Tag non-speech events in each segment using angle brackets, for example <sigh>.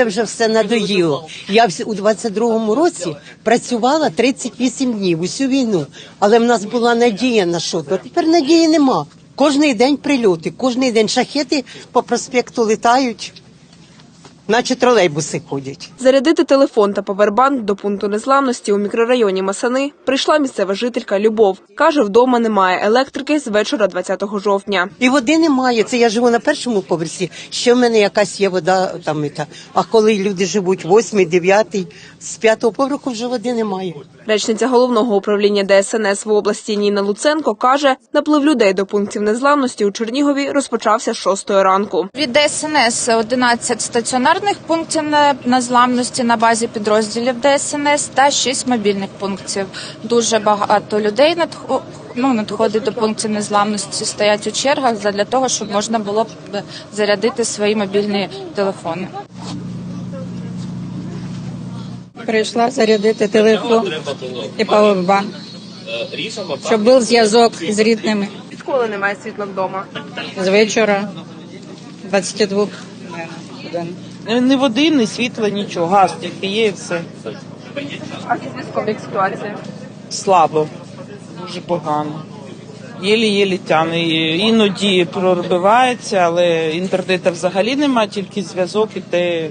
це вже все надоїло. Я у 22-му році працювала 38 днів усю війну, але в нас була надія на що то. Тепер надії нема. Кожний день прильоти, кожний день шахети по проспекту літають, наче тролейбуси ходять. Зарядити телефон та павербанк до пункту незламності у мікрорайоні Масани прийшла місцева жителька Любов. Каже, вдома немає електрики з вечора 20 жовтня. І води немає. Це я живу на першому поверсі. Ще в мене якась є вода там. та. А коли люди живуть восьмий, дев'ятий, з п'ятого поверху вже води немає. Речниця головного управління ДСНС в області Ніна Луценко каже, наплив людей до пунктів незламності у Чернігові розпочався з 6 ранку. Від ДСНС 11 стаціонарних пунктів на- незламності на базі підрозділів ДСНС та 6 мобільних пунктів. Дуже багато людей надхо- ну, надходить до пунктів незламності, стоять у чергах для того, щоб можна було б зарядити свої мобільні телефони. Прийшла зарядити телефон і павербанк, щоб був зв'язок з рідними Відколи немає світла вдома? з вечора 22 годин. Ні води, ні світла, нічого. Газ тільки є і все. А зі зв'язком як ситуація. Слабо, дуже погано. Єлі-єлі тяне. Іноді пробивається, але інтернету взагалі немає, тільки зв'язок і те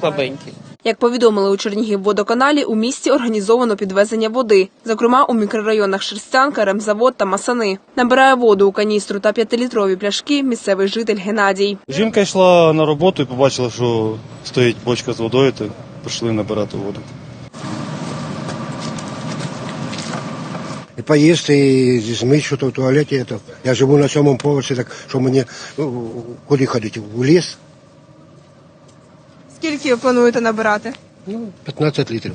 слабенький. Як повідомили у Чернігівводоканалі, у місті організовано підвезення води, зокрема у мікрорайонах Шерстянка, Ремзавод та Масани. Набирає воду у каністру та п'ятилітрові пляшки місцевий житель Геннадій. Жінка йшла на роботу і побачила, що стоїть бочка з водою, то пішли набирати воду. І поїсти, і змити в туалеті. Я живу на сьомому поверсі, так що мені ну, куди ходити? У ліс? Скільки плануєте набирати? Ну, 15 літрів.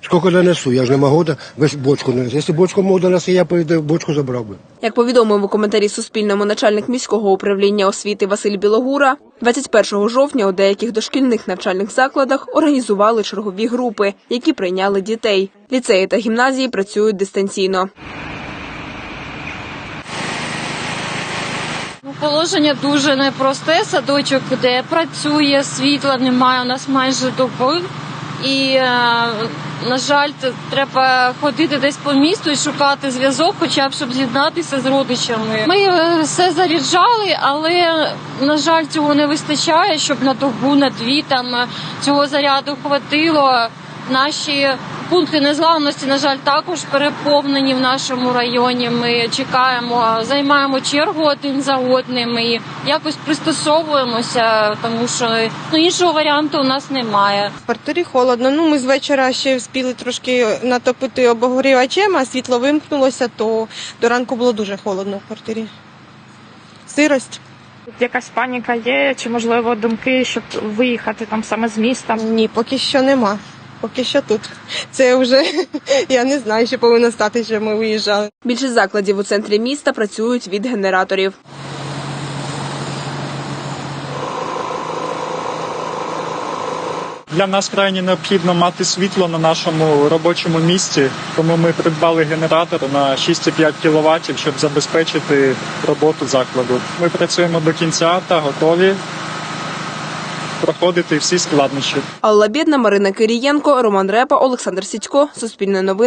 Скільки донесу? Я ж не можу весь бочку донести. Якщо бочку можу донести, я поїду, бочку забрав би. Як повідомив у коментарі Суспільному начальник міського управління освіти Василь Білогура, 21 жовтня у деяких дошкільних навчальних закладах організували чергові групи, які прийняли дітей. Ліцеї та гімназії працюють дистанційно. Положення дуже непросте. Садочок, де працює, світла немає у нас майже доби. І, е, на жаль, треба ходити десь по місту і шукати зв'язок, хоча б щоб з'єднатися з родичами. Ми е, все заряджали, але на жаль, цього не вистачає, щоб на добу, на дві там е, цього заряду хватило. Наші пункти незламності, на жаль, також переповнені в нашому районі. Ми чекаємо, займаємо чергу один за одним і якось пристосовуємося, тому що ну, іншого варіанту у нас немає. В квартирі холодно. Ну, ми з вечора ще встигли трошки натопити обогрівачем, а світло вимкнулося, то до ранку було дуже холодно в квартирі. Сирость. Якась паніка є, чи можливо думки, щоб виїхати там саме з міста? Ні, поки що нема. Поки що тут. Це вже <laughs> я не знаю, що повинно стати, що ми виїжджали. Більшість закладів у центрі міста працюють від генераторів. Для нас крайне необхідно мати світло на нашому робочому місці, тому ми придбали генератор на 6,5 кВт, щоб забезпечити роботу закладу. Ми працюємо до кінця та готові проходити всі складнощі. Алла Бідна, Марина Кирієнко, Роман Репа, Олександр Сідько. Суспільне новини.